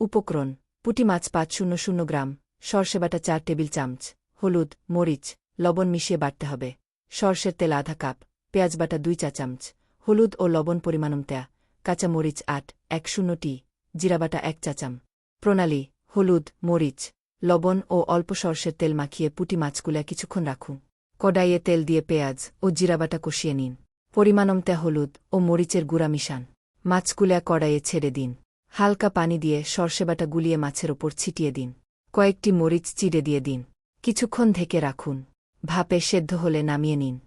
উপকরণ, পুঁটি মাছ পাঁচ শূন্য শূন্য গ্রাম, সর্ষে বাটা চার টেবিল চামচ, হলুদ, মরিচ, লবণ মিশিয়ে বাটতে হবে। সর্ষের তেল আধা কাপ, পেঁয়াজ বাটা দুই চা চামচ, হলুদ ও লবণ পরিমাণম তেয়া কাঁচা মরিচ আট, এক শূন্য টি, জিরা বাটা এক চা চাম। প্রণালী, হলুদ, মরিচ, লবণ ও অল্প সর্ষের তেল মাখিয়ে পুঁটি মাছগুলা কিছুক্ষণ রাখুন। কড়াইয়ে তেল দিয়ে পেঁয়াজ ও জিরাবাটা কষিয়ে নিন। পরিমাণমতে হলুদ ও মরিচের গুঁড়া মিশান। মাছগুলা কড়াইয়ে ছেড়ে দিন। হালকা পানি দিয়ে সর্ষেবাটা গুলিয়ে মাছের ওপর ছিটিয়ে দিন। কয়েকটি মরিচ চিড়ে দিয়ে দিন। কিছুক্ষণ থেকে রাখুন। ভাপে সেদ্ধ হলে নামিয়ে নিন।